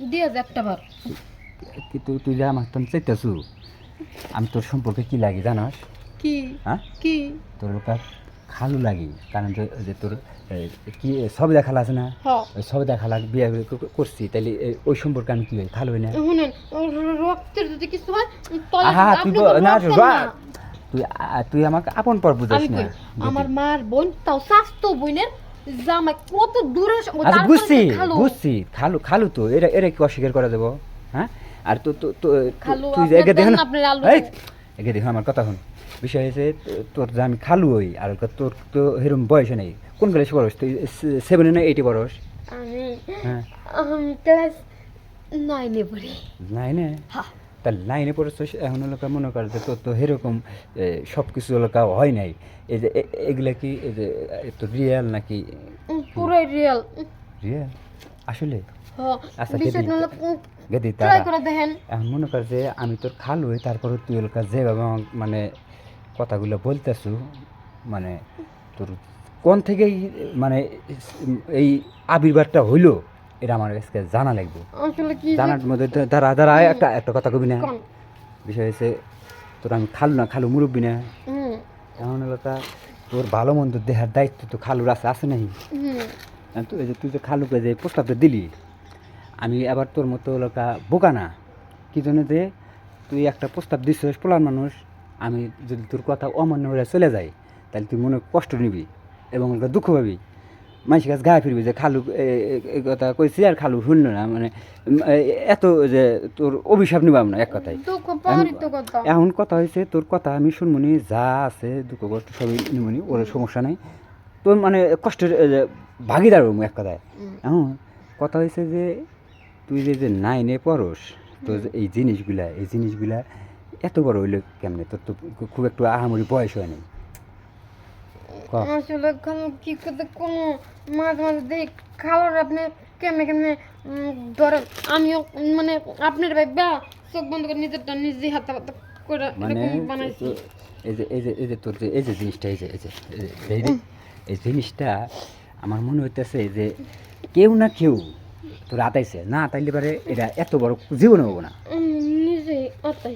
দিয়ে যা একটা বার। কি তুই যে আমার তো চাইতেছু আমি তোর সম্পর্কে কি লাগি জানাস? কি? হ্যাঁ? কি? তোর খালু লাগি কারণ যে- যে তোর এ, কি সব দেখাল আছে না? হ। ওই সব দেখাল বিয়ে ক- করছি তাইলে এ, ওই সম্পর্কে আমি কি হই খালু হই না? শুনেন ওর রক্তের যদি কিছু হয় তাহলে আহা তুই আপনি ব- তো না রা- তুই আ- তুই আমাকে আপন পর বুঝাস আমি না কই? আমার মার বোন তাও স্বাস্থ্য বোনের জামাই কত দূরে আচ্ছা বুঝছি বুঝছি। খালু খালু তো এরা এরা কি অস্বীকার করা দেবো? হ্যাঁ? আর তো তুই একে দেখো দেন না। আপনার আলু এই, দেন। একে দেখো আমার কথা শুন। বিষয় হয়েছে তোর যে আমি খালু হই আর তোর তো এরকম বয়স নেই। কোন ক্লাসে বরস তুই? সেভেনে না এইটে বরস আমি হ্যাঁ। আমি ক্লাস নাইনে পড়ি। নাইনে হ্যাঁ। তার লাইনে পড়েছ এখন লোকা মনে করে যে তোর তো এরকম সব কিছু লোকা হয় নাই। এই যে এগুলা কি এই যে তো রিয়েল নাকি? পুরো রিয়েল রিয়েল আসলে? আচ্ছা, গেদি। তারা এখন মনে কর যে আমি তোর খালু তারপরে তুই এলাকা যেভাবে মানে কথাগুলো বলতেছু মানে তোর কোন থেকেই মানে এই আবির্ভাবটা হইল? এটা আমার কাছে জানা লাগবে। জানার মধ্যে দাঁড়া দাঁড়া একটা একটা কথা কবি না? বিষয় হচ্ছে তোর আমি খালু না খালু মুরব্বী না। এমন এলাকা তোর ভালো মন্দ দেহার দায়িত্ব তো খালুর আছে আছে নাই তুই যে তুই যে খালুকে যে প্রস্তাবটা দিলি আমি আবার তোর মতো এলাকা বোকা না। কি জন্য যে তুই একটা প্রস্তাব দিছিস পোলার মানুষ আমি যদি তোর কথা অমান্য হয়ে চলে যাই তাহলে তুই মনে কষ্ট নিবি এবং দুঃখ পাবি। মানুষের কাছে গায়ে ফিরবি যে খালু এই কথা কইছি আর খালু শুনল না মানে এত যে তোর অভিশাপ নিবাম না এক কথায়। দুঃখ পাহাড়ি তো কথা। এখন কথা হয়েছে তোর কথা আমি শুনমনি যা আছে দুঃখ কষ্ট সবই নিমনি ওর সমস্যা নাই। তোর মানে কষ্টের ভাগিদার হব এক কথায়। এখন কথা হয়েছে যে তুই যে যে নাইনে পড়স তো যে এই জিনিসগুলা এই জিনিসগুলা এত বড় হইল কেমনে? তোর তো খুব একটু আহামরি বয়স হয় নাই। ক। আসলে কি করতে কোনো মাঝে মাঝে দেখ খাবার আপনি কেমনে কেমনে ধরেন আমিও মানে আপনার ভাই বা চোখ বন্ধ করে নিজেরটা নিজে হাতে হাতে করে মানে এরকম বানাইছি। এই যে এই যে এই যে তোর যে এই যে জিনিসটা এই যে এই যে এই যে- এই যে- এই জিনিসটা আমার মনে হইতেছে যে কেউ না কেউ তোর আতাইছে। না আতাইলে পারে এটা এত বড় জীবন হব না। তুই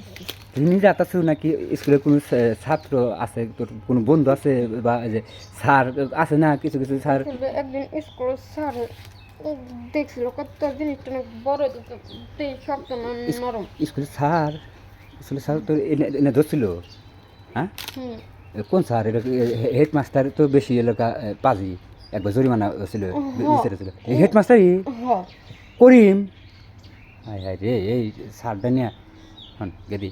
নিজে আতাচ্ছ নাকি স্কুলে কোনো ছাত্র আছে তোর কোনো বন্ধু আছে বা যে স্যার আছে না কিছু কিছু স্যার? একদিন স্কুল স্যার দেখছিল কত জিনিসটা অনেক বড় দিতে শক্ত নরম। স্কুলে স্যার স্কুলে স্যার তোর এনে- ধরছিল? হ্যাঁ? কোন স্যার? এটা হেডমাস্টার তো বেশি এলাকা পাজি একবার জরিমানা ছিল ছিল। হেডমাস্টারই? করিম? হায় হায় রে এই স্যারটা নিয়ে হন গেদি